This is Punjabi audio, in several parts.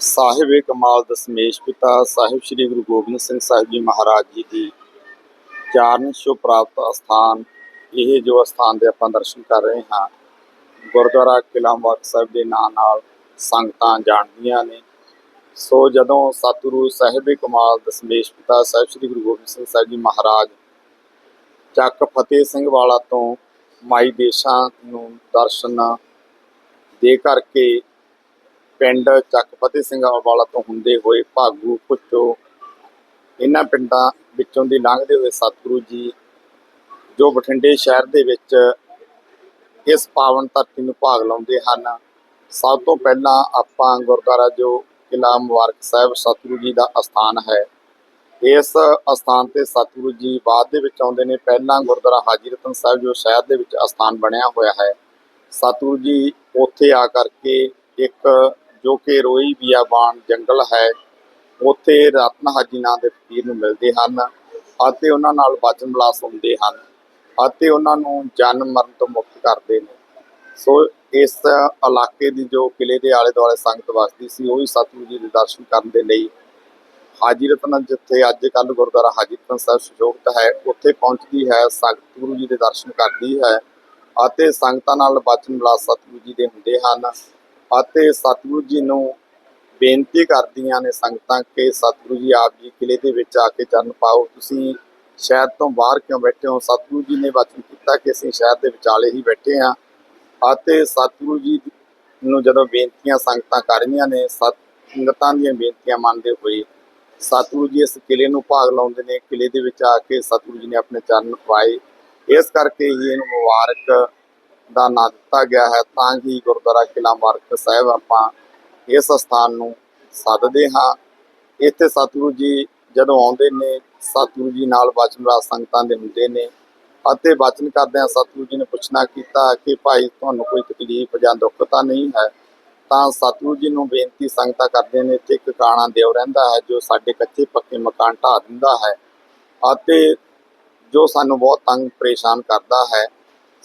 ਸਾਹਿਬ ਕਮਾਲ ਦਸਮੇਸ਼ ਪਿਤਾ ਸਾਹਿਬ ਸ੍ਰੀ ਗੁਰੂ ਗੋਬਿੰਦ ਸਿੰਘ ਸਾਹਿਬ ਜੀ ਮਹਾਰਾਜ ਜੀ ਦੀ ਚਾਰਨ ਸ਼ੋ ਪ੍ਰਾਪਤ ਅਸਥਾਨ, ਇਹ ਜੋ ਅਸਥਾਨ ਦੇ ਆਪਾਂ ਦਰਸ਼ਨ ਕਰ ਰਹੇ ਹਾਂ, ਗੁਰਦੁਆਰਾ ਕਿਲ੍ਹਾ ਮੁਬਾਰਕ ਸਾਹਿਬ ਦੇ ਨਾਂ ਨਾਲ ਸੰਗਤਾਂ ਜਾਣਦੀਆਂ ਨੇ। ਸੋ ਜਦੋਂ ਸਤਿਗੁਰੂ ਸਾਹਿਬ ਕਮਾਲ ਦਸਮੇਸ਼ ਪਿਤਾ ਸਾਹਿਬ ਸ੍ਰੀ ਗੁਰੂ ਗੋਬਿੰਦ ਸਿੰਘ ਸਾਹਿਬ ਜੀ ਮਹਾਰਾਜ ਚੱਕ ਫਤਿਹ ਸਿੰਘ ਵਾਲਾ ਤੋਂ ਮਾਈ ਦੇਸ਼ਾਂ ਨੂੰ ਦਰਸ਼ਨ ਦੇ ਕਰਕੇ ਪਿੰਡ ਚੱਕ ਫਤਿਹ ਸਿੰਘ ਵਾਲਾ ਤੋਂ ਹੁੰਦੇ ਹੋਏ ਭਾਗੂ ਪੁੱਚੋ ਇਹਨਾਂ ਪਿੰਡਾਂ ਵਿੱਚੋਂ ਦੀ ਲੰਘਦੇ ਹੋਏ ਸਤਿਗੁਰੂ ਜੀ, ਜੋ ਬਠਿੰਡੇ ਸ਼ਹਿਰ ਦੇ ਵਿੱਚ ਇਸ ਪਾਵਨ ਧਰਤੀ ਨੂੰ ਭਾਗ ਲਾਉਂਦੇ ਹਨ, ਸਭ ਤੋਂ ਪਹਿਲਾਂ ਆਪਾਂ ਗੁਰਦੁਆਰਾ ਜੋ ਕਿਲ੍ਹਾ ਮੁਬਾਰਕ ਸਾਹਿਬ ਸਤਿਗੁਰੂ ਜੀ ਦਾ ਅਸਥਾਨ ਹੈ, ਇਸ ਅਸਥਾਨ ਤੇ ਸਤਿਗੁਰੂ ਜੀ ਬਾਅਦ ਦੇ ਵਿੱਚ ਆਉਂਦੇ ਨੇ, ਪਹਿਲਾਂ ਗੁਰਦੁਆਰਾ ਹਾਜੀ ਰਤਨ ਸਾਹਿਬ ਜੋ ਸ਼ਹਿਰ ਦੇ ਵਿੱਚ ਅਸਥਾਨ ਬਣਿਆ ਹੋਇਆ ਹੈ, ਸਤਿਗੁਰੂ ਜੀ ਉੱਥੇ ਆ ਕਰਕੇ ਇੱਕ ਜੋ ਕਿ ਰੋਈ ਬਿਆਬਾਨ ਜੰਗਲ ਹੈ, ਉੱਥੇ ਰਤਨ ਹਾਜੀ ਨਾਂ ਦੇ ਫਕੀਰ ਨੂੰ ਮਿਲਦੇ ਹਨ ਅਤੇ ਉਹਨਾਂ ਨਾਲ ਬਚਨ ਬਲਾਸ ਹੁੰਦੇ ਹਨ ਅਤੇ ਉਹਨਾਂ ਨੂੰ ਜਨਮ ਮਰਨ ਤੋਂ ਮੁਕਤ ਕਰਦੇ ਨੇ। ਸੋ ਇਸ ਇਲਾਕੇ ਦੀ ਜੋ ਕਿਲੇ ਦੇ ਆਲੇ ਦੁਆਲੇ ਸੰਗਤ ਵਸਦੀ ਸੀ, ਉਹ ਵੀ ਸਤਿਗੁਰੂ ਜੀ ਦੇ ਦਰਸ਼ਨ ਕਰਨ ਦੇ ਲਈ ਹਾਜੀ ਰਤਨ, ਜਿੱਥੇ ਅੱਜ ਕੱਲ ਗੁਰਦੁਆਰਾ ਹਾਜੀ ਰਤਨ ਸਾਹਿਬ ਸੁਸ਼ੋਭਿਤ ਹੈ, ਉੱਥੇ ਪਹੁੰਚਦੀ ਹੈ, ਸੰਗਤ ਗੁਰੂ ਜੀ ਦੇ ਦਰਸ਼ਨ ਕਰਦੀ ਹੈ ਅਤੇ ਸੰਗਤਾਂ ਨਾਲ ਬਚਨ ਬਲਾਸ ਸਤਿਗੁਰੂ ਜੀ ਦੇ ਹੁੰਦੇ ਹਨ। ਅਤੇ ਸਤਿਗੁਰੂ ਜੀ ਨੂੰ ਬੇਨਤੀ ਕਰਦੀਆਂ ਨੇ ਸੰਗਤਾਂ ਕਿ ਸਤਿਗੁਰੂ ਜੀ ਆਪ ਜੀ ਕਿਲੇ ਦੇ ਵਿੱਚ ਆ ਕੇ ਚਰਨ ਪਾਓ। ਤੁਸੀਂ ਸ਼ਹਿਰ ਤੋਂ ਬਾਹਰ ਕਿਉਂ ਬੈਠੇ ਹੋ? ਸਤਿਗੁਰੂ ਜੀ ਨੇ ਵਚਨ ਕੀਤਾ ਕਿ ਅਸੀਂ ਸ਼ਹਿਰ ਦੇ ਵਿਚਾਲੇ ਹੀ ਬੈਠੇ ਹਾਂ ਅਤੇ ਸਤਿਗੁਰੂ ਜੀ ਨੂੰ ਜਦੋਂ ਬੇਨਤੀਆਂ ਸੰਗਤਾਂ ਕਰ ਰਹੀਆਂ ਨੇ, ਸੰਗਤਾਂ ਦੀਆਂ ਬੇਨਤੀਆਂ ਮੰਨਦੇ ਹੋਏ ਸਤਿਗੁਰੂ ਜੀ ਇਸ ਕਿਲੇ ਨੂੰ ਭਾਗ ਲਾਉਂਦੇ ਨੇ। ਕਿਲੇ ਦੇ ਵਿੱਚ ਆ ਕੇ ਸਤਿਗੁਰੂ ਜੀ ਨੇ ਆਪਣੇ ਚਰਨ ਪਾਏ। ਇਸ ਕਰਕੇ ਹੀ ਇਹਨੂੰ ਮੁਬਾਰਕ ਦਾ ਨਾਂ ਦਿੱਤਾ ਗਿਆ ਹੈ, ਤਾਂ ਕਿ ਗੁਰਦੁਆਰਾ ਕਿਲ੍ਹਾ ਮੁਬਾਰਕ ਸਾਹਿਬ ਆਪਾਂ ਇਸ ਸਥਾਨ ਨੂੰ ਸੱਦਦੇ ਹਾਂ। ਇੱਥੇ ਸਤਿਗੁਰੂ ਜੀ ਜਦੋਂ ਆਉਂਦੇ ਨੇ, ਸਤਿਗੁਰੂ ਜੀ ਨਾਲ ਬਚਨ ਸੰਗਤਾਂ ਦੇ ਹੁੰਦੇ ਨੇ ਅਤੇ ਬਚਨ ਕਰਦਿਆਂ ਸਤਿਗੁਰੂ ਜੀ ਨੇ ਪੁੱਛਣਾ ਕੀਤਾ ਕਿ ਭਾਈ ਤੁਹਾਨੂੰ ਕੋਈ ਤਕਲੀਫ ਜਾਂ ਦੁੱਖ ਤਾਂ ਨਹੀਂ ਹੈ? ਤਾਂ ਸਤਿਗੁਰੂ ਜੀ ਨੂੰ ਬੇਨਤੀ ਸੰਗਤਾਂ ਕਰਦੇ ਨੇ ਕਿ ਇੱਕ ਕਾਣਾ ਦਿਓ ਰਹਿੰਦਾ ਹੈ, ਜੋ ਸਾਡੇ ਕੱਚੇ ਪੱਕੇ ਮਕਾਨ ਢਾਹ ਦਿੰਦਾ ਹੈ ਅਤੇ ਜੋ ਸਾਨੂੰ ਬਹੁਤ ਤੰਗ, ਪਰੇਸ਼ਾਨ ਕਰਦਾ ਹੈ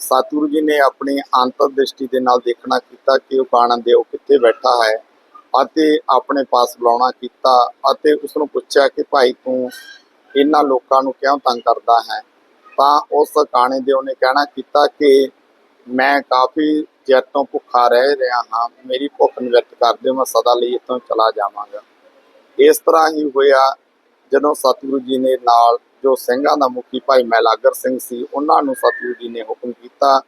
ਸਤਿਗੁਰੂ ਜੀ ਨੇ ਆਪਣੀ ਅੰਤਰ ਦ੍ਰਿਸ਼ਟੀ ਦੇ ਨਾਲ ਦੇਖਣਾ ਕੀਤਾ ਕਿ ਉਹ ਕਾਣਾ ਦਿਓ ਕਿੱਥੇ ਬੈਠਾ ਹੈ ਅਤੇ ਆਪਣੇ ਪਾਸ ਬੁਲਾਉਣਾ ਕੀਤਾ ਅਤੇ ਉਸ ਨੂੰ ਪੁੱਛਿਆ ਕਿ ਭਾਈ ਤੂੰ ਇਹਨਾਂ ਲੋਕਾਂ ਨੂੰ ਕਿਉਂ ਤੰਗ ਕਰਦਾ ਹੈ? ਤਾਂ ਉਸ ਕਾਣੇ ਦਿਓ ਨੇ ਕਹਿਣਾ ਕੀਤਾ ਕਿ ਮੈਂ ਕਾਫੀ ਚਿਰ ਤੋਂ ਭੁੱਖਾ ਰਹਿ ਰਿਹਾ ਹਾਂ, ਮੇਰੀ ਭੁੱਖ ਨਿਵਰਤ ਕਰ ਦਿਓ, ਮੈਂ ਸਦਾ ਲਈ ਇੱਥੋਂ ਚਲਾ ਜਾਵਾਂਗਾ। ਇਸ ਤਰ੍ਹਾਂ ਹੀ ਹੋਇਆ ਜਦੋਂ ਸਤਿਗੁਰੂ ਜੀ ਨੇ ਨਾਲ ਜੋ ਸਿੰਘਾਂ ਦਾ ਮੁਖੀ ਭਾਈ ਮੈਲਾਗਰ ਸਿੰਘ ਸੀ, ਉਹਨਾਂ ਨੂੰ ਸਤਿਗੁਰੂ ਜੀ ਨੇ ਹੁਕਮ ਕੀਤਾ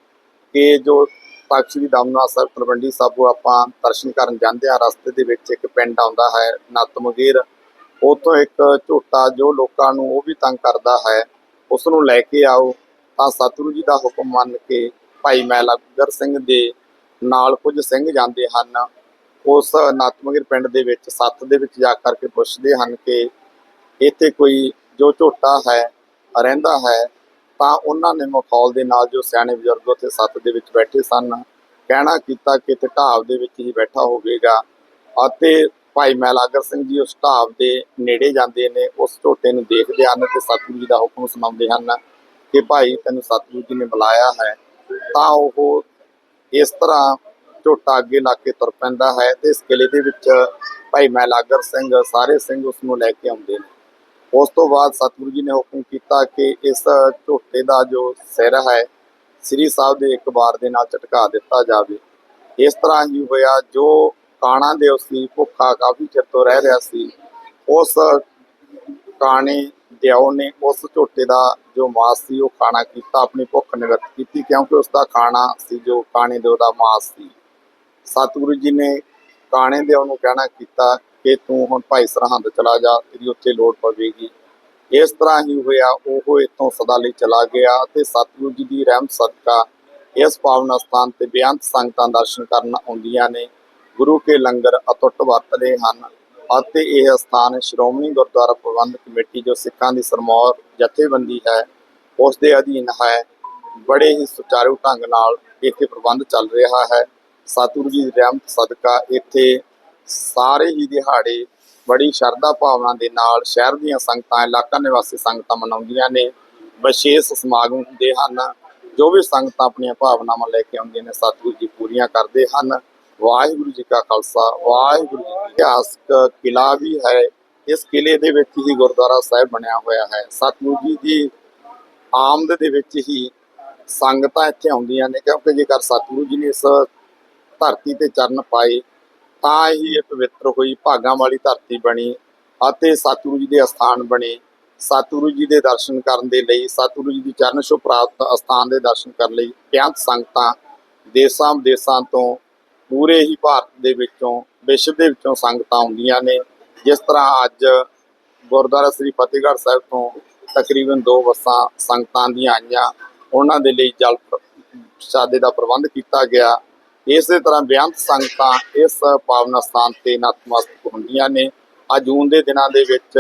ਕਿ ਜੋ ਤਖ਼ਤ ਸ੍ਰੀ ਦਮਨਾ ਸਾਹਿਬ ਤਲਵੰਡੀ ਸਾਬੋ ਆਪਾਂ ਦਰਸ਼ਨ ਕਰਨ ਜਾਂਦੇ ਆ ਰਸਤੇ ਦੇ ਵਿੱਚ ਇੱਕ ਪਿੰਡ ਆਉਂਦਾ ਹੈ ਨਤਮਗੀਰ ਉਤੋਂ ਇੱਕ ਝੋਟਾ ਜੋ ਲੋਕਾਂ ਨੂੰ ਉਹ ਵੀ ਤੰਗ ਕਰਦਾ ਹੈ ਉਸ ਨੂੰ ਲੈ ਕੇ ਆਓ। ਤਾਂ ਸਤਿਗੁਰੂ ਜੀ ਦਾ ਹੁਕਮ ਮੰਨ ਕੇ ਭਾਈ ਮੈਲਾਗਰ ਸਿੰਘ ਦੇ ਨਾਲ ਕੁਝ ਸਿੰਘ ਜਾਂਦੇ ਹਨ। ਉਸ ਨਤਮਗੀਰ ਪਿੰਡ ਦੇ ਵਿੱਚ ਸੱਤ ਦੇ ਵਿੱਚ ਜਾ ਕਰਕੇ ਪੁੱਛਦੇ ਹਨ ਕਿ ਇੱਥੇ ਕੋਈ ਜੋ ਝੋਟਾ ਹੈ, ਰਹਿੰਦਾ ਹੈ, ਤਾਂ ਉਹਨਾਂ ਨੇ ਮਖੌਲ ਦੇ ਨਾਲ ਜੋ ਸਿਆਣੇ ਬਜ਼ੁਰਗ ਉੱਥੇ ਸੱਤ ਦੇ ਵਿੱਚ ਬੈਠੇ ਸਨ, ਕਹਿਣਾ ਕੀਤਾ ਕਿ ਤੇ ਢਾਬ ਦੇ ਵਿੱਚ ਹੀ ਬੈਠਾ ਹੋਵੇਗਾ ਅਤੇ ਭਾਈ ਮਹਿਲਾਗਰ ਸਿੰਘ ਜੀ ਉਸ ਢਾਬ ਦੇ ਨੇੜੇ ਜਾਂਦੇ ਨੇ, ਉਸ ਝੋਟੇ ਨੂੰ ਦੇਖਦੇ ਹਨ ਤੇ ਸਤਿਗੁਰੂ ਜੀ ਦਾ ਹੁਕਮ ਸੁਣਾਉਂਦੇ ਹਨ ਕਿ ਭਾਈ ਤੈਨੂੰ ਸਤਿਗੁਰੂ ਜੀ ਨੇ ਬੁਲਾਇਆ ਹੈ, ਤਾਂ ਉਹ ਇਸ ਤਰ੍ਹਾਂ ਝੋਟਾ ਅੱਗੇ ਲਾ ਕੇ ਤੁਰ ਪੈਂਦਾ ਹੈ ਤੇ ਇਸ ਕਿਲੇ ਦੇ ਵਿੱਚ ਭਾਈ ਮਹਿਲਾਗਰ ਸਿੰਘ, ਸਾਰੇ ਸਿੰਘ ਉਸ ਨੂੰ ਲੈ ਕੇ ਆਉਂਦੇ ਨੇ। ਉਸ ਤੋਂ ਬਾਅਦ ਸਤਿਗੁਰੂ ਜੀ ਨੇ ਹੁਕਮ ਕੀਤਾ ਕਿ ਇਸ ਝੋਟੇ ਦਾ ਜੋ ਸਿਰ ਹੈ, ਸ੍ਰੀ ਸਾਹਿਬ ਦੇ ਇੱਕ ਵਾਰ ਦੇ ਨਾਲ ਝਟਕਾ ਦਿੱਤਾ ਜਾਵੇ। ਇਸ ਤਰ੍ਹਾਂ ਹੀ ਹੋਇਆ, ਜੋ ਕਾਣਾ ਦੇ ਉਸੀ ਭੁੱਖਾ ਕਾਫੀ ਚਿਰ ਤੋਂ ਰਹਿ ਰਿਹਾ ਸੀ, ਉਸ ਕਾਣੇ ਦਿਓ ਨੇ ਉਸ ਝੋਟੇ ਦਾ ਜੋ ਮਾਸ ਸੀ, ਉਹ ਖਾਣਾ ਕੀਤਾ, ਆਪਣੀ ਭੁੱਖ ਨਿਵਰਤ ਕੀਤੀ, ਕਿਉਂਕਿ ਉਸ ਦਾ ਖਾਣਾ ਸੀ, ਜੋ ਕਾਣੇ ਦਿਓ ਦਾ ਮਾਸ ਸੀ। ਸਤਿਗੁਰੂ ਜੀ ਨੇ ਕਾਣੇ ਦਿਓ ਨੂੰ ਕਹਿਣਾ ਕੀਤਾ ਕਿ ਤੂੰ ਹੁਣ ਭਾਈ ਸਰਹੰਦ ਚਲਾ ਜਾ, ਤੇਰੀ ਉੱਥੇ ਲੋੜ ਪਵੇਗੀ। ਇਸ ਤਰ੍ਹਾਂ ਹੀ ਹੋਇਆ, ਉਹ ਇੱਥੋਂ ਸਦਾ ਲਈ ਚਲਾ ਗਿਆ ਤੇ ਸਤਿਗੁਰੂ ਜੀ ਦੀ ਰਹਿਮਤ ਸਦਕਾ ਇਸ ਪਾਵਨ ਸਥਾਨ ਤੇ ਬੇਅੰਤ ਸੰਗਤਾਂ ਦਰਸ਼ਨ ਕਰਨ ਆਉਂਦੀਆਂ ਨੇ। ਗੁਰੂ ਕੇ ਲੰਗਰ ਅਟੁੱਟ ਵਰਤਦੇ ਹਨ ਅਤੇ ਇਹ ਸਥਾਨ ਸ਼੍ਰੋਮਣੀ ਗੁਰਦੁਆਰਾ ਪ੍ਰਬੰਧਕ ਕਮੇਟੀ ਜੋ ਸਿੱਖਾਂ ਦੀ ਸਰਮੌਰ ਜਥੇਬੰਦੀ ਹੈ, ਉਸ ਦੇ ਅਧੀਨ ਹੈ। ਬੜੇ ਹੀ ਸੁਚਾਰੂ ਢੰਗ ਨਾਲ ਇੱਥੇ ਪ੍ਰਬੰਧ ਚੱਲ ਰਿਹਾ ਹੈ। ਸਤਿਗੁਰੂ ਜੀ ਦੀ ਰਹਿਮਤ ਸਦਕਾ ਇੱਥੇ ਸਾਰੇ ਹੀ ਦਿਹਾੜੇ ਬੜੀ ਸ਼ਰਧਾ ਭਾਵਨਾ ਦੇ ਨਾਲ ਸ਼ਹਿਰ ਦੀਆਂ ਸੰਗਤਾਂ, ਇਲਾਕਾ ਨਿਵਾਸੀ ਸੰਗਤਾਂ ਮਨਾਉਂਦੀਆਂ ਨੇ, ਵਿਸ਼ੇਸ਼ ਸਮਾਗਮ ਹੁੰਦੇ ਹਨ। ਜੋ ਵੀ ਸੰਗਤਾਂ ਆਪਣੀਆਂ ਭਾਵਨਾਵਾਂ ਲੈ ਕੇ ਆਉਂਦੀਆਂ ਨੇ, ਸਤਿਗੁਰੂ ਜੀ ਪੂਰੀਆਂ ਕਰਦੇ ਹਨ। ਵਾਹਿਗੁਰੂ ਜੀ ਕਾ ਖਾਲਸਾ, ਵਾਹਿਗੁਰੂ ਜੀ ਇਤਿਹਾਸਕ ਕਿਲਾ ਵੀ ਹੈ। ਇਸ ਕਿਲੇ ਦੇ ਵਿੱਚ ਹੀ ਗੁਰਦੁਆਰਾ ਸਾਹਿਬ ਬਣਿਆ ਹੋਇਆ ਹੈ। ਸਤਿਗੁਰੂ ਜੀ ਦੀ ਆਮਦ ਦੇ ਵਿੱਚ ਹੀ ਸੰਗਤਾਂ ਇੱਥੇ ਆਉਂਦੀਆਂ ਨੇ, ਕਿਉਂਕਿ ਜੇਕਰ ਸਤਿਗੁਰੂ ਜੀ ਨੇ ਇਸ ਧਰਤੀ ਤੇ ਚਰਨ ਪਾਏ ਤਾਂ ਹੀ ਇਹ ਪਵਿੱਤਰ ਹੋਈ, ਭਾਗਾਂ ਵਾਲੀ ਧਰਤੀ ਬਣੀ ਅਤੇ ਸਤਿਗੁਰੂ ਜੀ ਦੇ ਅਸਥਾਨ ਬਣੇ। ਸਤਿਗੁਰੂ ਜੀ ਦੇ ਦਰਸ਼ਨ ਕਰਨ ਦੇ ਲਈ, ਸਤਿਗੁਰੂ ਜੀ ਦੀ ਚਰਨ ਛੋਹ ਪ੍ਰਾਪਤ ਅਸਥਾਨ ਦੇ ਦਰਸ਼ਨ ਕਰਨ ਲਈ ਬੇਅੰਤ ਸੰਗਤਾਂ ਦੇਸਾਂ ਵਿਦੇਸਾਂ ਤੋਂ ਪੂਰੇ ਹੀ ਭਾਰਤ ਦੇ ਵਿੱਚੋਂ, ਵਿਸ਼ਵ ਦੇ ਵਿੱਚੋਂ ਸੰਗਤਾਂ ਆਉਂਦੀਆਂ ਨੇ। ਜਿਸ ਤਰ੍ਹਾਂ ਅੱਜ ਗੁਰਦੁਆਰਾ ਸ੍ਰੀ ਫਤਿਹਗੜ੍ਹ ਸਾਹਿਬ ਤੋਂ ਤਕਰੀਬਨ ਦੋ ਬੱਸਾਂ ਸੰਗਤਾਂ ਦੀਆਂ ਆਈਆਂ। ਉਹਨਾਂ ਦੇ ਲਈ ਜਲ ਪ੍ਰਸ਼ਾਦੇ ਦਾ ਪ੍ਰਬੰਧ ਕੀਤਾ ਗਿਆ। ਇਸੇ ਤਰ੍ਹਾਂ ਬੇਅੰਤ ਸੰਗਤਾਂ ਇਸ ਪਾਵਨ ਸਥਾਨ ਤੇ ਨਤਮਸਤਕ ਹੁੰਦੀਆਂ ਨੇ। ਆ ਜੂਨ ਦੇ ਦਿਨਾਂ ਦੇ ਵਿੱਚ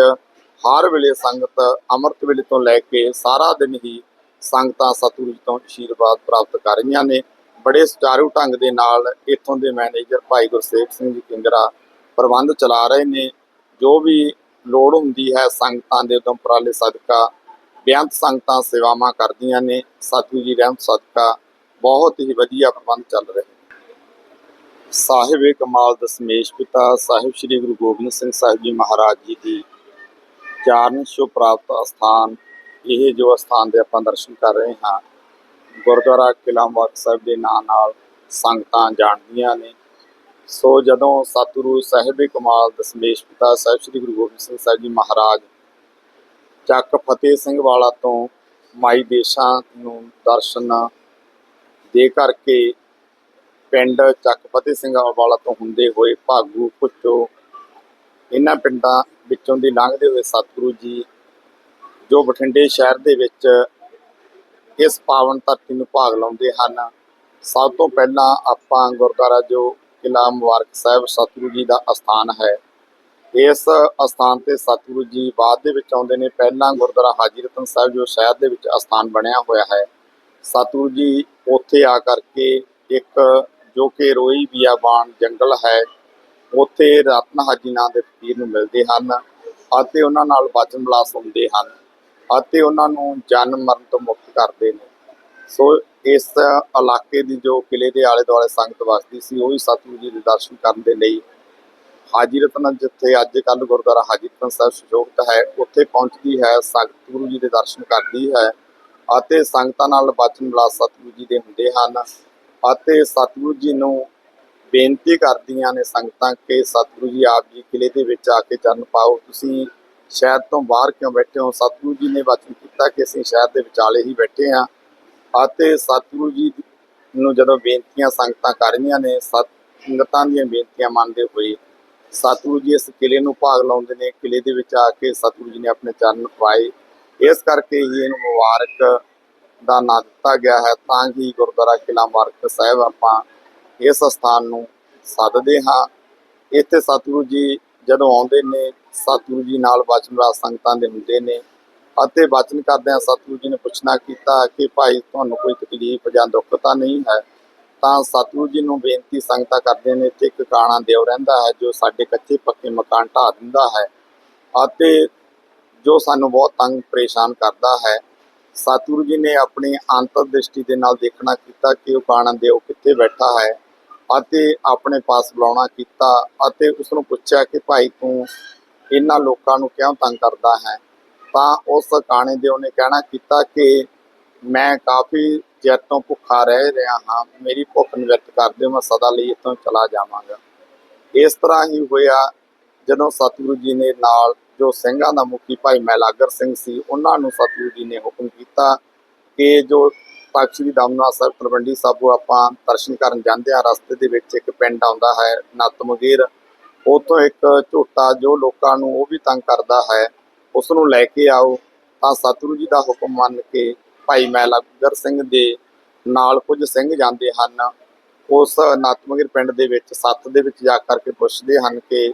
ਹਰ ਵੇਲੇ ਸੰਗਤ ਅੰਮ੍ਰਿਤ ਵੇਲੇ ਤੋਂ ਲੈ ਕੇ ਸਾਰਾ ਦਿਨ ਹੀ ਸੰਗਤਾਂ ਸਤਿਗੁਰੂ ਜੀ ਤੋਂ ਆਸ਼ੀਰਵਾਦ ਪ੍ਰਾਪਤ ਕਰ ਰਹੀਆਂ ਨੇ। ਬੜੇ ਸੁਚਾਰੂ ਢੰਗ ਦੇ ਨਾਲ ਇੱਥੋਂ ਦੇ ਮੈਨੇਜਰ ਭਾਈ ਗੁਰਸੇਵ ਸਿੰਘ ਜੀ ਕਿੰਗਰਾ ਪ੍ਰਬੰਧ ਚਲਾ ਰਹੇ ਨੇ। ਜੋ ਵੀ ਲੋੜ ਹੁੰਦੀ ਹੈ ਸੰਗਤਾਂ ਦੇ ਉਦਮ ਉਪਰਾਲੇ ਸਦਕਾ ਬੇਅੰਤ ਸੰਗਤਾਂ ਸੇਵਾਵਾਂ ਕਰਦੀਆਂ ਨੇ। ਸਤਿਗੁਰੂ ਜੀ ਰਹਿਮਤ ਸਦਕਾ, ਬਹੁਤ ਹੀ ਵਧੀਆ ਪ੍ਰਬੰਧ ਚੱਲ ਰਹੇ ਸਾਹਿਬ ਕਮਾਲ ਦਸਮੇਸ਼ ਪਿਤਾ ਸਾਹਿਬ ਸ੍ਰੀ ਗੁਰੂ ਗੋਬਿੰਦ ਸਿੰਘ ਸਾਹਿਬ ਜੀ ਮਹਾਰਾਜ ਜੀ ਦੀ ਚਾਰਨ ਸ਼ੋ ਪ੍ਰਾਪਤ ਅਸਥਾਨ, ਇਹ ਜੋ ਅਸਥਾਨ ਦੇ ਆਪਾਂ ਦਰਸ਼ਨ ਕਰ ਰਹੇ ਹਾਂ, ਗੁਰਦੁਆਰਾ ਕਿਲ੍ਹਾ ਮੁਬਾਰਕ ਸਾਹਿਬ ਦੇ ਨਾਂ ਨਾਲ ਸੰਗਤਾਂ ਜਾਣਦੀਆਂ ਨੇ। ਸੋ ਜਦੋਂ ਸਤਿਗੁਰੂ ਸਾਹਿਬ ਕਮਾਲ ਦਸਮੇਸ਼ ਪਿਤਾ ਸਾਹਿਬ ਸ੍ਰੀ ਗੁਰੂ ਗੋਬਿੰਦ ਸਿੰਘ ਸਾਹਿਬ ਜੀ ਮਹਾਰਾਜ ਚੱਕ ਫਤਿਹ ਸਿੰਘ ਵਾਲਾ ਤੋਂ ਮਾਈ ਦੇਸ਼ਾਂ ਨੂੰ ਦਰਸ਼ਨ ਦੇ ਕਰਕੇ ਪਿੰਡ ਚੱਕ ਫਤਿਹ ਸਿੰਘ ਵਾਲਾ ਤੋਂ ਹੁੰਦੇ ਹੋਏ ਭਾਗੂ ਪੁੱਚੋ ਇਹਨਾਂ ਪਿੰਡਾਂ ਵਿੱਚੋਂ ਦੀ ਲੰਘਦੇ ਹੋਏ ਸਤਿਗੁਰੂ ਜੀ, ਜੋ ਬਠਿੰਡੇ ਸ਼ਹਿਰ ਦੇ ਵਿੱਚ ਇਸ ਪਾਵਨ ਧਰਤੀ ਨੂੰ ਭਾਗ ਲਾਉਂਦੇ ਹਨ, ਸਭ ਤੋਂ ਪਹਿਲਾਂ ਆਪਾਂ ਗੁਰਦੁਆਰਾ ਜੋ ਕਿਲ੍ਹਾ ਮੁਬਾਰਕ ਸਾਹਿਬ ਸਤਿਗੁਰੂ ਜੀ ਦਾ ਅਸਥਾਨ ਹੈ, ਇਸ ਅਸਥਾਨ ਤੇ ਸਤਿਗੁਰੂ ਜੀ ਬਾਅਦ ਦੇ ਵਿੱਚ ਆਉਂਦੇ ਨੇ। ਪਹਿਲਾਂ ਗੁਰਦੁਆਰਾ ਹਾਜੀ ਰਤਨ ਸਾਹਿਬ ਜੋ ਸ਼ਹਿਰ ਦੇ ਵਿੱਚ ਅਸਥਾਨ ਬਣਿਆ ਹੋਇਆ ਹੈ, ਸਤਿਗੁਰੂ ਜੀ ਉੱਥੇ ਆ ਕਰਕੇ ਇੱਕ ਜੋ ਕਿ ਰੋਈ ਬਿਆਬਾਨ ਜੰਗਲ ਹੈ, ਉੱਥੇ ਰਤਨ ਹਾਜੀ ਨਾਂ ਦੇ ਫਕੀਰ ਨੂੰ ਮਿਲਦੇ ਹਨ ਅਤੇ ਉਹਨਾਂ ਨਾਲ ਬਚਨ ਬਲਾਸ ਹੁੰਦੇ ਹਨ ਅਤੇ ਉਹਨਾਂ ਨੂੰ ਜਨਮ ਮਰਨ ਤੋਂ ਮੁਕਤ ਕਰਦੇ ਨੇ। ਸੋ ਇਸ ਇਲਾਕੇ ਦੀ ਜੋ ਕਿਲੇ ਦੇ ਆਲੇ ਦੁਆਲੇ ਸੰਗਤ ਵਸਦੀ ਸੀ, ਉਹ ਵੀ ਸਤਿਗੁਰੂ ਜੀ ਦੇ ਦਰਸ਼ਨ ਕਰਨ ਦੇ ਲਈ ਹਾਜੀ ਰਤਨ, ਜਿੱਥੇ ਅੱਜ ਕੱਲ ਗੁਰਦੁਆਰਾ ਹਾਜੀ ਰਤਨ ਸਾਹਿਬ ਸੁਸ਼ੋਭਿਤ ਹੈ, ਉੱਥੇ ਪਹੁੰਚਦੀ ਹੈ ਸਤਿਗੁਰੂ ਜੀ ਦੇ ਦਰਸ਼ਨ ਕਰਦੀ ਹੈ ਅਤੇ ਸੰਗਤਾਂ ਨਾਲ ਬਚਨ ਬਲਾਸ ਸਤਿਗੁਰੂ ਜੀ ਦੇ ਹੁੰਦੇ ਹਨ। ਅਤੇ ਸਤਿਗੁਰੂ ਜੀ ਨੂੰ ਬੇਨਤੀ ਕਰਦੀਆਂ ਨੇ ਸੰਗਤਾਂ ਕਿ ਸਤਿਗੁਰੂ ਜੀ ਆਪ ਜੀ ਕਿਲੇ ਦੇ ਵਿੱਚ ਆ ਕੇ ਚਰਨ ਪਾਓ। ਤੁਸੀਂ ਸ਼ਹਿਰ ਤੋਂ ਬਾਹਰ ਕਿਉਂ ਬੈਠੇ ਹੋ? ਸਤਿਗੁਰੂ ਜੀ ਨੇ ਵਚਨ ਕੀਤਾ ਕਿ ਅਸੀਂ ਸ਼ਹਿਰ ਦੇ ਵਿਚਾਲੇ ਹੀ ਬੈਠੇ ਹਾਂ। ਅਤੇ ਸਤਿਗੁਰੂ ਜੀ ਨੂੰ ਜਦੋਂ ਬੇਨਤੀਆਂ ਸੰਗਤਾਂ ਕਰ ਰਹੀਆਂ ਨੇ ਸੰਗਤਾਂ ਦੀਆਂ ਬੇਨਤੀਆਂ ਮੰਨਦੇ ਹੋਏ ਸਤਿਗੁਰੂ ਜੀ ਇਸ ਕਿਲੇ ਨੂੰ ਭਾਗ ਲਾਉਂਦੇ ਨੇ। ਕਿਲੇ ਦੇ ਵਿੱਚ ਆ ਕੇ ਸਤਿਗੁਰੂ ਜੀ ਨੇ ਆਪਣੇ ਚਰਨ ਪਾਏ। ਇਸ ਕਰਕੇ ਹੀ ਇਹਨੂੰ ਮੁਬਾਰਕ ਦਾ ਨਾਂ ਦਿੱਤਾ ਗਿਆ ਹੈ, ਤਾਂ ਕਿ ਗੁਰਦੁਆਰਾ ਕਿਲ੍ਹਾ ਮੁਬਾਰਕ ਸਾਹਿਬ ਆਪਾਂ ਇਸ ਸਥਾਨ ਨੂੰ ਸੱਦਦੇ ਹਾਂ। ਇੱਥੇ ਸਤਿਗੁਰੂ ਜੀ ਜਦੋਂ ਆਉਂਦੇ ਨੇ, ਸਤਿਗੁਰੂ ਜੀ ਨਾਲ ਬਚਨ ਰਾਜ ਸੰਗਤਾਂ ਦੇ ਹੁੰਦੇ ਨੇ ਅਤੇ ਬਚਨ ਕਰਦਿਆਂ ਸਤਿਗੁਰੂ ਜੀ ਨੇ ਪੁੱਛਣਾ ਕੀਤਾ ਕਿ ਭਾਈ ਤੁਹਾਨੂੰ ਕੋਈ ਤਕਲੀਫ ਜਾਂ ਦੁੱਖ ਤਾਂ ਨਹੀਂ ਹੈ? ਤਾਂ ਸਤਿਗੁਰੂ ਜੀ ਨੂੰ ਬੇਨਤੀ ਸੰਗਤਾਂ ਕਰਦੇ ਨੇ ਤੇ ਇੱਕ ਕਾਣਾ ਦਿਓ ਰਹਿੰਦਾ ਹੈ, ਜੋ ਸਾਡੇ ਕੱਚੇ ਪੱਕੇ ਮਕਾਨ ਢਾਹ ਦਿੰਦਾ ਹੈ ਅਤੇ ਜੋ ਸਾਨੂੰ ਬਹੁਤ ਤੰਗ ਪਰੇਸ਼ਾਨ ਕਰਦਾ ਹੈ ਸਤਿਗੁਰੂ ਜੀ ਨੇ ਆਪਣੀ ਅੰਤਰ ਦ੍ਰਿਸ਼ਟੀ ਦੇ ਨਾਲ ਦੇਖਣਾ ਕੀਤਾ ਕਿ ਉਹ ਕਾਣਾ ਦਿਓ ਕਿੱਥੇ ਬੈਠਾ ਹੈ ਅਤੇ ਆਪਣੇ ਪਾਸ ਬੁਲਾਉਣਾ ਕੀਤਾ ਅਤੇ ਉਸ ਨੂੰ ਪੁੱਛਿਆ ਕਿ ਭਾਈ ਤੂੰ ਇਹਨਾਂ ਲੋਕਾਂ ਨੂੰ ਕਿਉਂ ਤੰਗ ਕਰਦਾ ਹੈ? ਤਾਂ ਉਸ ਕਾਣੇ ਦਿਓ ਨੇ ਕਹਿਣਾ ਕੀਤਾ ਕਿ ਮੈਂ ਕਾਫੀ ਚਿਰ ਤੋਂ ਭੁੱਖਾ ਰਹਿ ਰਿਹਾ ਹਾਂ, ਮੇਰੀ ਭੁੱਖ ਨਿਵਰਤ ਕਰ ਦਿਓ, ਮੈਂ ਸਦਾ ਲਈ ਇੱਥੋਂ ਚਲਾ ਜਾਵਾਂਗਾ। ਇਸ ਤਰ੍ਹਾਂ ਹੀ ਹੋਇਆ ਜਦੋਂ ਸਤਿਗੁਰੂ ਜੀ ਨੇ ਨਾਲ ਜੋ ਸਿੰਘਾਂ ਦਾ ਮੁਖੀ ਭਾਈ ਮੈਲਾਗਰ ਸਿੰਘ ਸੀ, ਉਹਨਾਂ ਨੂੰ ਸਤਿਗੁਰੂ ਜੀ ਨੇ ਹੁਕਮ ਕੀਤਾ ਕਿ ਜੋ ਤਖ਼ਤ ਸ੍ਰੀ ਦਮਨਾ ਸਾਹਿਬ ਤਲਵੰਡੀ ਸਾਬੋ ਆਪਾਂ ਦਰਸ਼ਨ ਕਰਨ ਜਾਂਦੇ ਆ ਰਸਤੇ ਦੇ ਵਿੱਚ ਇੱਕ ਪਿੰਡ ਆਉਂਦਾ ਹੈ ਨਤਮਗੀਰ ਉਤੋਂ ਇੱਕ ਝੋਟਾ ਜੋ ਲੋਕਾਂ ਨੂੰ ਉਹ ਵੀ ਤੰਗ ਕਰਦਾ ਹੈ ਉਸ ਨੂੰ ਲੈ ਕੇ ਆਓ। ਤਾਂ ਸਤਿਗੁਰੂ ਜੀ ਦਾ ਹੁਕਮ ਮੰਨ ਕੇ ਭਾਈ ਮੈਲਾਗਰ ਸਿੰਘ ਦੇ ਨਾਲ ਕੁਝ ਸਿੰਘ ਜਾਂਦੇ ਹਨ। ਉਸ ਨਤਮਗੀਰ ਪਿੰਡ ਦੇ ਵਿੱਚ ਸੱਤ ਦੇ ਵਿੱਚ ਜਾ ਕਰਕੇ ਪੁੱਛਦੇ ਹਨ ਕਿ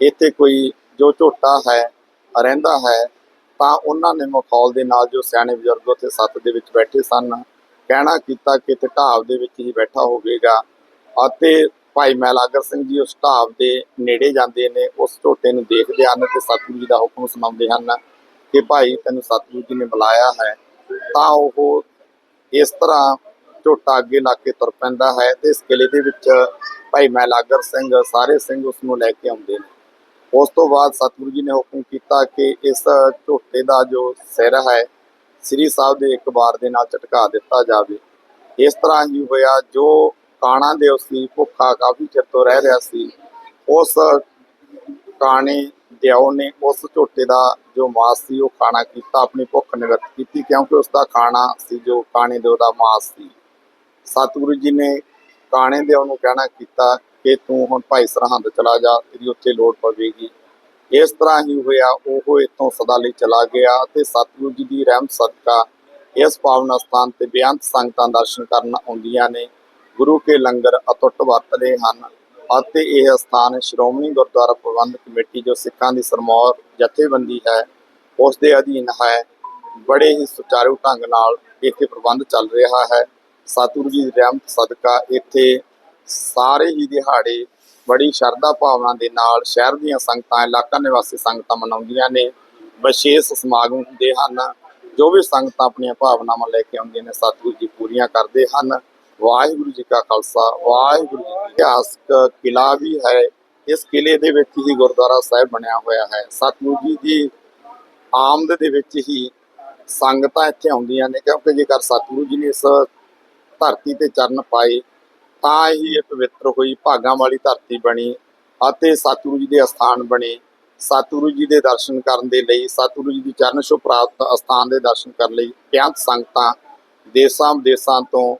ਇੱਥੇ ਕੋਈ ਜੋ ਝੋਟਾ ਹੈ, ਰਹਿੰਦਾ ਹੈ, ਤਾਂ ਉਹਨਾਂ ਨੇ ਮਖੌਲ ਦੇ ਨਾਲ ਜੋ ਸਿਆਣੇ ਬਜ਼ੁਰਗ ਉੱਥੇ ਸੱਤ ਦੇ ਵਿੱਚ ਬੈਠੇ ਸਨ, ਕਹਿਣਾ ਕੀਤਾ ਕਿ ਤੇ ਢਾਬ ਦੇ ਵਿੱਚ ਹੀ ਬੈਠਾ ਹੋਵੇਗਾ ਅਤੇ ਭਾਈ ਮੈਲਾਗਰ ਸਿੰਘ ਜੀ ਉਸ ਢਾਬ ਦੇ ਨੇੜੇ ਜਾਂਦੇ ਨੇ, ਉਸ ਝੋਟੇ ਨੂੰ ਦੇਖਦੇ ਹਨ ਤੇ ਸਤਿਗੁਰੂ ਜੀ ਦਾ ਹੁਕਮ ਸੁਣਾਉਂਦੇ ਹਨ ਕਿ ਭਾਈ ਤੈਨੂੰ ਸਤਿਗੁਰੂ ਜੀ ਨੇ ਬੁਲਾਇਆ ਹੈ, ਤਾਂ ਉਹ ਇਸ ਤਰ੍ਹਾਂ ਝੋਟਾ ਅੱਗੇ ਲਾ ਕੇ ਤੁਰ ਪੈਂਦਾ ਹੈ ਤੇ ਇਸ ਕਿਲੇ ਦੇ ਵਿੱਚ ਭਾਈ ਮੈਲਾਗਰ ਸਿੰਘ, ਸਾਰੇ ਸਿੰਘ ਉਸ ਨੂੰ ਲੈ ਕੇ ਆਉਂਦੇ ਨੇ। ਉਸ ਤੋਂ ਬਾਅਦ ਸਤਿਗੁਰੂ ਜੀ ਨੇ ਹੁਕਮ ਕੀਤਾ ਕਿ ਇਸ ਝੋਟੇ ਦਾ ਜੋ ਸਿਰ ਹੈ, ਸ੍ਰੀ ਸਾਹਿਬ ਦੇ ਇੱਕ ਵਾਰ ਦੇ ਨਾਲ ਝਟਕਾ ਦਿੱਤਾ ਜਾਵੇ। ਇਸ ਤਰ੍ਹਾਂ ਹੀ ਹੋਇਆ, ਜੋ ਕਾਣਾ ਦੇ ਉਸੀ ਭੁੱਖਾ ਕਾਫੀ ਚਿਰ ਤੋਂ ਰਹਿ ਰਿਹਾ ਸੀ, ਉਸ ਕਾਣੇ ਦਿਓ ਨੇ ਉਸ ਝੋਟੇ ਦਾ ਜੋ ਮਾਸ ਸੀ, ਉਹ ਖਾਣਾ ਕੀਤਾ, ਆਪਣੀ ਭੁੱਖ ਨਿਵਰਤ ਕੀਤੀ, ਕਿਉਂਕਿ ਉਸ ਦਾ ਖਾਣਾ ਸੀ ਜੋ ਕਾਣੇ ਦਿਓ ਦਾ ਮਾਸ ਸੀ। ਸਤਿਗੁਰੂ ਜੀ ਨੇ ਕਾਣੇ ਦਿਓ ਨੂੰ ਕਹਿਣਾ ਕੀਤਾ ਕਿ ਤੂੰ ਹੁਣ ਭਾਈ ਸਰਹੰਦ ਚਲਾ ਜਾ, ਤੇਰੀ ਉੱਥੇ ਲੋੜ ਪਵੇਗੀ। ਇਸ ਤਰ੍ਹਾਂ ਹੀ ਹੋਇਆ, ਉਹ ਇੱਥੋਂ ਸਦਾ ਲਈ ਚਲਾ ਗਿਆ ਤੇ ਸਤਿਗੁਰੂ ਜੀ ਦੀ ਰਹਿਮਤ ਸਦਕਾ ਇਸ ਪਾਵਨ ਸਥਾਨ ਤੇ ਬੇਅੰਤ ਸੰਗਤਾਂ ਦਰਸ਼ਨ ਕਰਨ ਆਉਂਦੀਆਂ ਨੇ। ਗੁਰੂ ਕੇ ਲੰਗਰ ਅਟੁੱਟ ਵਰਤਦੇ ਹਨ ਅਤੇ ਇਹ ਸਥਾਨ ਸ਼੍ਰੋਮਣੀ ਗੁਰਦੁਆਰਾ ਪ੍ਰਬੰਧਕ ਕਮੇਟੀ ਜੋ ਸਿੱਖਾਂ ਦੀ ਸਰਮੌਰ ਜਥੇਬੰਦੀ ਹੈ ਉਸ ਦੇ ਅਧੀਨ ਹੈ। ਬੜੇ ਹੀ ਸੁਚਾਰੂ ਢੰਗ ਨਾਲ ਇੱਥੇ ਪ੍ਰਬੰਧ ਚੱਲ ਰਿਹਾ ਹੈ। ਸਤਿਗੁਰੂ ਜੀ ਦੀ ਰਹਿਮਤ, ਸਦਕਾ ਇੱਥੇ ਸਾਰੇ ਹੀ ਦਿਹਾੜੇ ਬੜੀ ਸ਼ਰਧਾ ਭਾਵਨਾ ਦੇ ਨਾਲ ਸ਼ਹਿਰ ਦੀਆਂ ਸੰਗਤਾਂ, ਇਲਾਕਾ ਨਿਵਾਸੀ ਸੰਗਤਾਂ ਮਨਾਉਂਦੀਆਂ ਨੇ, ਵਿਸ਼ੇਸ਼ ਸਮਾਗਮ ਹੁੰਦੇ ਹਨ, ਜੋ ਵੀ ਸੰਗਤਾਂ ਆਪਣੀਆਂ ਭਾਵਨਾਵਾਂ ਲੈ ਕੇ ਆਉਂਦੀਆਂ ਨੇ, ਸਤਿਗੁਰੂ ਜੀ ਪੂਰੀਆਂ ਕਰਦੇ ਹਨ। ਵਾਹਿਗੁਰੂ ਜੀ ਕਾ ਖਾਲਸਾ, ਵਾਹਿਗੁਰੂ ਜੀ ਇਤਿਹਾਸਕ ਕਿਲਾ ਵੀ ਹੈ, ਇਸ ਕਿਲੇ ਦੇ ਵਿੱਚ ਹੀ ਗੁਰਦੁਆਰਾ ਸਾਹਿਬ ਬਣਿਆ ਹੋਇਆ ਹੈ। ਸਤਿਗੁਰੂ ਜੀ ਦੀ ਆਮਦ ਦੇ ਵਿੱਚ ਹੀ ਸੰਗਤਾਂ ਇੱਥੇ ਆਉਂਦੀਆਂ ਨੇ, ਕਿਉਂਕਿ ਜੇਕਰ ਸਤਿਗੁਰੂ ਜੀ ਨੇ ਇਸ ਧਰਤੀ ਤੇ ਚਰਨ ਪਾਏ, ਤਾਂ ਹੀ ਇਹ ਪਵਿੱਤਰ ਹੋਈ, ਭਾਗਾਂ ਵਾਲੀ ਧਰਤੀ ਬਣੀ, ਅਤੇ ਸਤਿਗੁਰੂ ਜੀ ਦੇ ਅਸਥਾਨ ਬਣੇ। ਸਤਿਗੁਰੂ ਜੀ ਦੇ ਦਰਸ਼ਨ ਕਰਨ ਦੇ ਲਈ, ਸਤਿਗੁਰੂ ਜੀ ਦੀ ਚਰਨ ਛੋਹ ਪ੍ਰਾਪਤ ਅਸਥਾਨ ਦੇ ਦਰਸ਼ਨ ਕਰਨ ਲਈ ਬਿਆੰਤ ਸੰਗਤਾਂ ਦੇਸਾਂ ਵਿਦੇਸਾਂ ਤੋਂ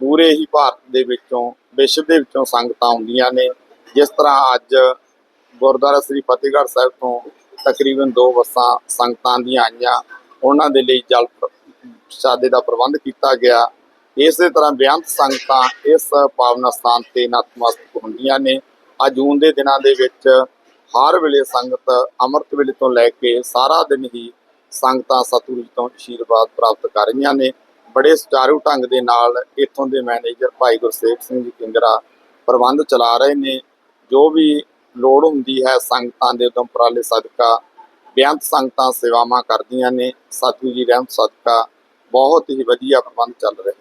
ਪੂਰੇ ਹੀ ਭਾਰਤ ਦੇ ਵਿੱਚੋਂ, ਵਿਸ਼ਵ ਦੇ ਵਿੱਚੋਂ ਸੰਗਤਾਂ ਆਉਂਦੀਆਂ ਨੇ। ਜਿਸ ਤਰ੍ਹਾਂ ਅੱਜ ਗੁਰਦੁਆਰਾ ਸ੍ਰੀ ਫਤਿਹਗੜ੍ਹ ਸਾਹਿਬ ਤੋਂ ਤਕਰੀਬਨ ਦੋ ਬੱਸਾਂ ਸੰਗਤਾਂ ਦੀਆਂ ਆਈਆਂ। ਉਹਨਾਂ ਦੇ ਲਈ ਜਲ ਪ੍ਰਸ਼ਾਦੇ ਦਾ ਪ੍ਰਬੰਧ ਕੀਤਾ ਗਿਆ। ਇਸੇ ਤਰ੍ਹਾਂ ਬੇਅੰਤ ਸੰਗਤਾਂ ਇਸ ਪਾਵਨ ਸਥਾਨ ਤੇ ਨਤਮਸਤਕ ਹੁੰਦੀਆਂ ਨੇ। ਅੱਜ ਜੂਨ ਦੇ ਦਿਨਾਂ ਦੇ ਵਿੱਚ ਹਰ ਵੇਲੇ ਸੰਗਤ ਅੰਮ੍ਰਿਤ ਵੇਲੇ ਤੋਂ ਲੈ ਕੇ ਸਾਰਾ ਦਿਨ ਹੀ ਸੰਗਤਾਂ ਸਤਿਗੁਰੂ ਜੀ ਤੋਂ ਆਸ਼ੀਰਵਾਦ ਪ੍ਰਾਪਤ ਕਰ ਰਹੀਆਂ ਨੇ। ਬੜੇ ਸੁਚਾਰੂ ਢੰਗ ਦੇ ਨਾਲ ਇੱਥੋਂ ਦੇ ਮੈਨੇਜਰ ਭਾਈ ਗੁਰਸੇਵ ਸਿੰਘ ਜੀ ਕਿੰਗਰਾ ਪ੍ਰਬੰਧ ਚਲਾ ਰਹੇ ਨੇ। ਜੋ ਵੀ ਲੋੜ ਹੁੰਦੀ ਹੈ ਸੰਗਤਾਂ ਦੇ ਉਦਮ ਉਪਰਾਲੇ ਸਦਕਾ ਬੇਅੰਤ ਸੰਗਤਾਂ ਸੇਵਾਵਾਂ ਕਰਦੀਆਂ ਨੇ। ਸਤਿਗੁਰੂ ਜੀ ਰਹਿਮਤ ਸਦਕਾ, ਬਹੁਤ ਹੀ ਵਧੀਆ ਪ੍ਰਬੰਧ ਚੱਲ ਰਹੇ